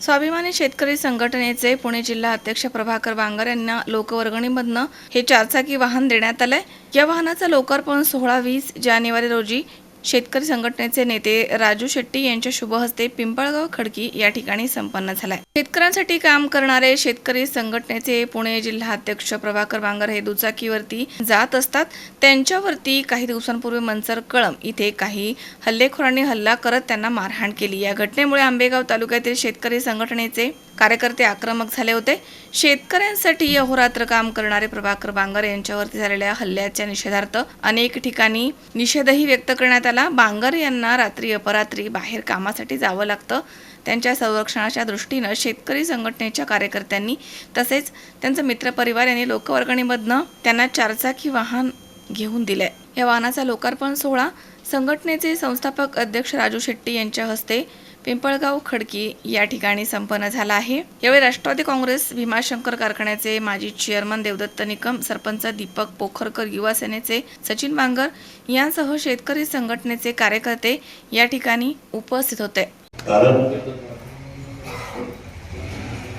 स्वाभिमानी शेतकरी संघटनेचे पुणे जिल्हा अध्यक्ष प्रभाकर बांगर यांना लोकवर्गणीमधनं हे चारचाकी वाहन देण्यात आलंय. या वाहनाचा लोकार्पण सोळा वीस जानेवारी रोजी शेतकरी संघटनेचे नेते राजू शेट्टी यांच्या शुभ हस्ते पिंपळगाव खडकी या ठिकाणी संपन्न झालाय. शेतकऱ्यांसाठी काम करणारे शेतकरी संघटनेचे पुणे जिल्हा अध्यक्ष प्रभाकर बांगर हे दुचाकीवरती जात असतात. त्यांच्यावरती काही दिवसांपूर्वी मनसर कळम इथे काही हल्लेखोरांनी हल्ला करत त्यांना मारहाण केली. या घटनेमुळे आंबेगाव तालुक्यातील शेतकरी संघटनेचे कार्यकर्ते आक्रमक झाले होते. शेतकऱ्यांसाठी अहोरात्र काम करणारे प्रभाकर बांगर यांच्यावरती झालेल्या हल्ल्याच्या निषेधार्थ अनेक ठिकाणी निषेधही व्यक्त करण्यात आला. बांगर यांना रात्री अपरात्री बाहेर कामासाठी जावं लागतं. त्यांच्या संरक्षणाच्या दृष्टीनं शेतकरी संघटनेच्या कार्यकर्त्यांनी तसेच त्यांचा मित्रपरिवार यांनी लोकवर्गणीमधनं त्यांना चारचाकी वाहन घेऊन दिलंय. या वाहनाचा लोकार्पण सोहळा संघटनेचे संस्थापक अध्यक्ष राजू शेट्टी यांच्या हस्ते पिंपळगाव खडकी या ठिकाणी संपन्न झाला आहे. यावेळी राष्ट्रवादी काँग्रेस भीमाशंकर कारखान्याचे माजी चेअरमन देवदत्त निकम सरपंच दीपक पोखरकर युवा सेनेचे सचिन बांगर यांसह शेतकरी संघटनेचे कार्यकर्ते या ठिकाणी उपस्थित होते. कारण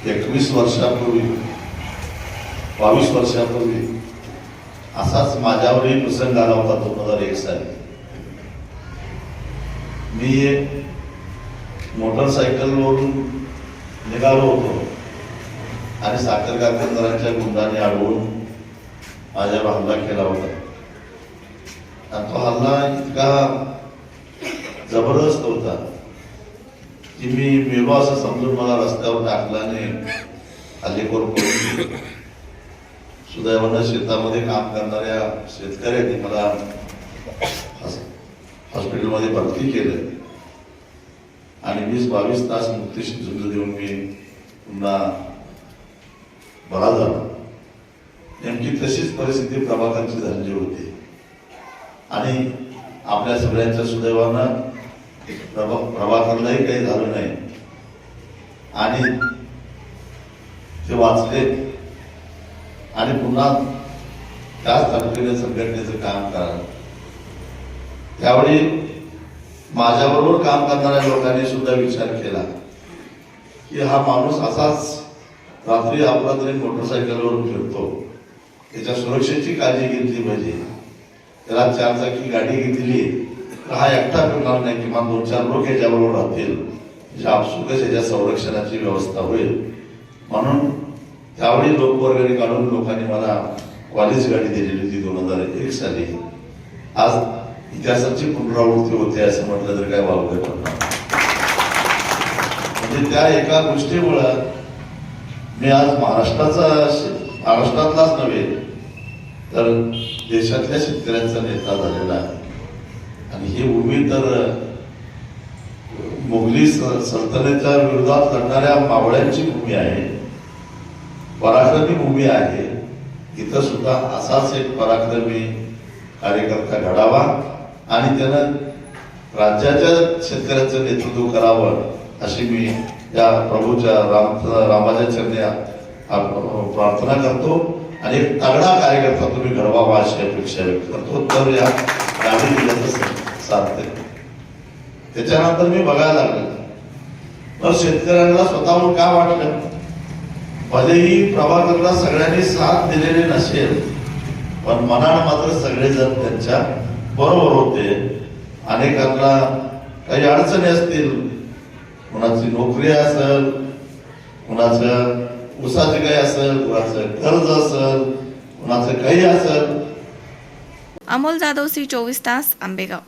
एकवीस वर्षापूर्वी बावीस वर्षापूर्वी असाच माझ्यावरही प्रसंग आला होता दोन हजार एक साली मी मोटरसायकलवरून निघालो होतो. आणि साखर कारखानदारांच्या गुंडाने अडवून माझ्यावर हल्ला केला होता. आणि तो हल्ला इतका जबरदस्त होता की मी मेलो असं समजून मला रस्त्यावर टाकल्याने हल्लेखोर करून सुदैवानं शेतामध्ये काम करणाऱ्या शेतकऱ्यांनी मला हॉस्पिटलमध्ये भरती केलं. आणि वीस बावीस तास मुक्तीशी झुंज देऊन मी पुन्हा बरा झालो. नेमकी तशीच परिस्थिती प्रभाकांची झालेली होती. आणि आपल्या सगळ्यांच्या सुदैवानं प्रभा प्रभाकरलाही काही झालं नाही. आणि ते वाचले. आणि पुन्हा त्याच तालुक्याने संघटनेचं काम करा त्यावेळी माझ्याबरोबर काम करणाऱ्या लोकांनी सुद्धा विचार केला की हा माणूस असाच रात्री अपरात्री मोटरसायकलवरून फिरतो. त्याच्या सुरक्षेची काळजी घेतली पाहिजे. त्याला चारचाकी गाडी घेतली. तर हा एकटा फिरणार नाही किमान दोन चार लोक याच्याबरोबर राहतील. आपसुकच याच्या संरक्षणाची व्यवस्था होईल. म्हणून त्यावेळी लोकवर्गणी काढून लोकांनी मला कॉलेज गाडी दिलेली होती दोन हजार एक साली. आज इतिहासाची पुनरावृत्ती होते असं म्हटलं तर काय वावगं म्हणजे त्या एका गोष्टीमुळं मी आज महाराष्ट्राचा महाराष्ट्रातलाच नव्हे तर देशातल्या शेतकऱ्यांचा नेता झालेला आहे. आणि ही भूमी तर मुघली स- विरोधात लढणाऱ्या मावळ्यांची भूमी आहे. पराक्रमी भूमी आहे. इथं सुद्धा असाच एक पराक्रमी कार्यकर्ता घडावा. आणि त्यानं राज्याच्या शेतकऱ्यांचं नेतृत्व करावं अशी मी या प्रभूच्या राम रामाच्या चरण्या प्रार्थना करतो. आणि एक तगडा कार्यकर्ता तुम्ही घडवावा अशी अपेक्षा व्यक्त करतो. तर या गाडी दिल्याचं साधते त्याच्यानंतर मी बघायला लागले. तर शेतकऱ्यांना स्वतःहून का वाटलं? भलेही प्रभाकरला सगळ्यांनी साथ दिलेली नसेल पण मनानं मात्र सगळेजण त्यांच्या बरोबर होते. अनेकांना काही अडचणी असतील. कुणाची नोकरी असेल कुणाचं उसाचं काही असेल कुणाचं कर्ज असेल कुणाचं काही असेल. अमोल जाधव सी चोवीस तास आंबेगाव.